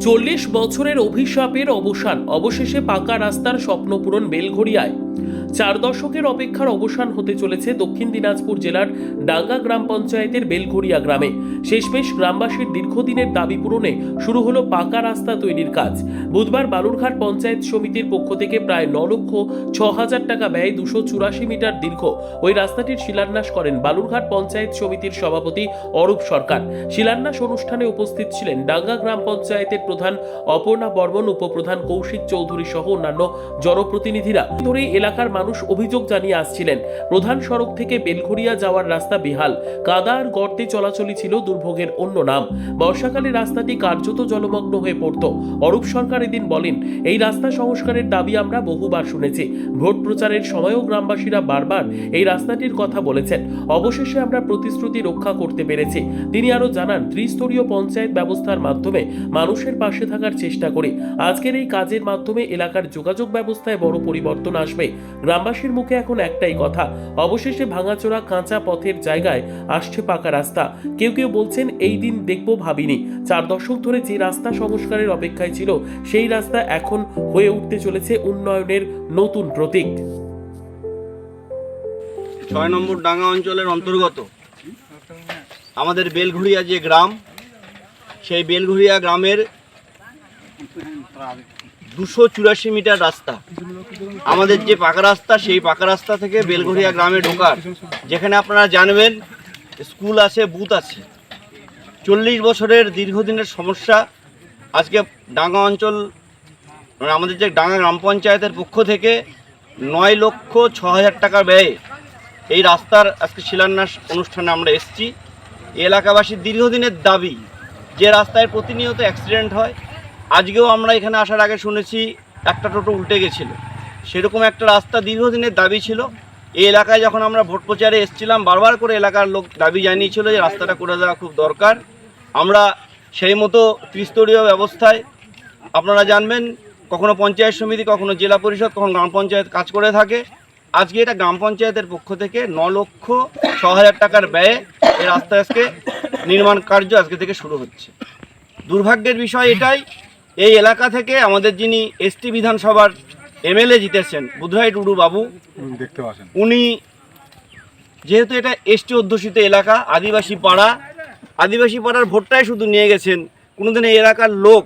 চল্লিশ বছরের অভিশাপের অবসান অবশেষে পাকা রাস্তার স্বপ্নপূরণ বেলঘড়িয়ায়। চার দশকের অপেক্ষার অবসান হতে চলেছে দক্ষিণ দিনাজপুর জেলার ডাঙ্গা গ্রাম পঞ্চায়েতের বেলঘড়িয়া গ্রামে। শেষমেশ গ্রামবাসীর দীর্ঘদিনের দাবি পূরণে শুরু হলো পাকা রাস্তা তৈরির কাজ। বুধবার বালুরঘাট পঞ্চায়েত সমিতির পক্ষ থেকে প্রায় ন লক্ষ ছ হাজার টাকা ব্যয় দুশো চুরাশি মিটার দীর্ঘ ওই রাস্তাটির শিলান্যাস করেন বালুরঘাট পঞ্চায়েত সমিতির সভাপতি অরূপ সরকার। শিলান্যাস অনুষ্ঠানে উপস্থিত ছিলেন ডাঙ্গা গ্রাম পঞ্চায়েতের প্রধান অপর্ণা বর্মন, উপপ্রধান কৌশিক চৌধুরী সহ অন্যান্য জনপ্রতিনিধিরা। ধরেই এলাকার মানুষ অভিযোগ জানিয়ে আসছিলেন। প্রধান সড়ক থেকে বেলঘরিয়া যাওয়ার রাস্তা বেহাল। কাদা আর গর্তে চলাচলই ছিল দুর্ভোগের অন্য নাম। বর্ষাকালে রাস্তাটি কার্যত জলমগ্ন হয়ে পড়ত। অরূপ সরকার এদিন বলেন, এই রাস্তা সংস্কারের দাবি আমরা বহুবার শুনেছি। ভোট প্রচারের সময়ও গ্রামবাসীরা বারবার এই রাস্তাটির কথা বলেছেন। অবশেষে আমরা প্রতিশ্রুতি রক্ষা করতে পেরেছি। তিনি আরও জানান, ত্রিস্তরীয় পঞ্চায়েত ব্যবস্থার মাধ্যমে মানুষের পাশে থাকার চেষ্টা করি। আজকের এই কাজের মাধ্যমে এলাকার যোগাযোগ ব্যবস্থায় বড় পরিবর্তন আসবে। গ্রামবাসীর মুখে এখন একটাই কথা। অবশেষে ভাঙাচোরা কাঁচা পথের জায়গায় আসছে পাকা রাস্তা। কেউ কেউ বলছেন, এই দিন দেখব ভাবিনি। চার দশক ধরে যে রাস্তা সংস্কারের অপেক্ষায় ছিল, সেই রাস্তা এখন হয়ে উঠতে চলেছে উন্নয়নের নতুন প্রতীক। ছয় নম্বর ডাঙ্গা অঞ্চলের অন্তর্গত আমাদের বেলঘুরিয়া যে গ্রাম, সেই বেলঘুরিয়া গ্রামের দুশো চুরাশি মিটার রাস্তা। আমাদের যে পাকা রাস্তা, সেই পাকা রাস্তা থেকে বেলঘুরিয়া গ্রামে ঢোকার। যেখানে আপনারা জানবেন, স্কুল আছে, বুথ আছে। চল্লিশ বছরের দীর্ঘদিনের সমস্যা। আজকে ডাঙ্গা অঞ্চল মানে আমাদের যে ডাঙ্গা গ্রাম পঞ্চায়েতের পক্ষ থেকে নয় লক্ষ ছ হাজার টাকা ব্যয়ে এই রাস্তার আজকে শিলান্যাস অনুষ্ঠানে আমরা এসেছি। এলাকাবাসীর দীর্ঘদিনের দাবি, যে রাস্তায় প্রতিনিয়ত অ্যাক্সিডেন্ট হয় আজকেও আমরা এখানে আসার আগে শুনেছি একটা টোটো উল্টে গেছিল। সেরকম একটা রাস্তা দীর্ঘদিনের দাবি ছিল। এই এলাকায় যখন আমরা ভোট প্রচারে এসেছিলাম, বারবার করে এলাকার লোক দাবি জানিয়েছিল যে রাস্তাটা করে দেওয়া খুব দরকার। আমরা সেই মতো ত্রিস্তরীয় ব্যবস্থায় আপনারা জানবেন, কখনো পঞ্চায়েত সমিতি, কখনো জেলা পরিষদ, কখনো গ্রাম পঞ্চায়েত কাজ করে থাকে। আজকে এটা গ্রাম পঞ্চায়েতের পক্ষ থেকে ন লক্ষ ছ হাজার টাকার ব্যয়ে এই রাস্তা আজকে নির্মাণ কার্য আজকে থেকে শুরু হচ্ছে। দুর্ভাগ্যের বিষয় এটাই এই এলাকা থেকে আমাদের যিনি এসটি বিধানসভার এমএলএ জিতেছেন বুধরাই টুডু বাবু দেখতে পাচ্ছেন। উনি যেহেতু এটা এসটি অধ্যুষিত এলাকা আদিবাসী পাড়া আদিবাসী পাড়ার ভোটটাই শুধু নিয়ে গেছেন কোনোদিন এই এলাকার লোক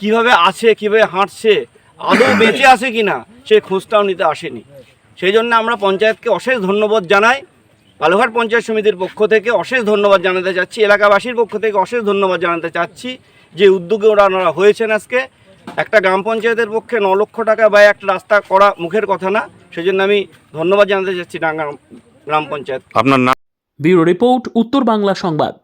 কীভাবে আছে কীভাবে হাঁটছে আদৌ বেঁচে আছে কিনা সেই খোঁজটাও নিতে আসেনি। সেই জন্য আমরা পঞ্চায়েতকে অশেষ ধন্যবাদ জানাই বালুঘাট পঞ্চায়েত সমিতির পক্ষ থেকে অশেষ ধন্যবাদ জানাতে চাচ্ছি এলাকাবাসীর পক্ষ থেকে অশেষ ধন্যবাদ জানাতে চাচ্ছি। যে উদ্যোগে ওরা ওনারা হয়েছেন আজকে একটা গ্রাম পঞ্চায়েতের পক্ষে ন লক্ষ টাকা ব্যয় একটা রাস্তা করা মুখের কথা না সেই জন্য আমি ধন্যবাদ জানাতে চাচ্ছি ডাঙ্গা গ্রাম পঞ্চায়েত আপনার নাম? ব্যুরো রিপোর্ট উত্তর বাংলা সংবাদ।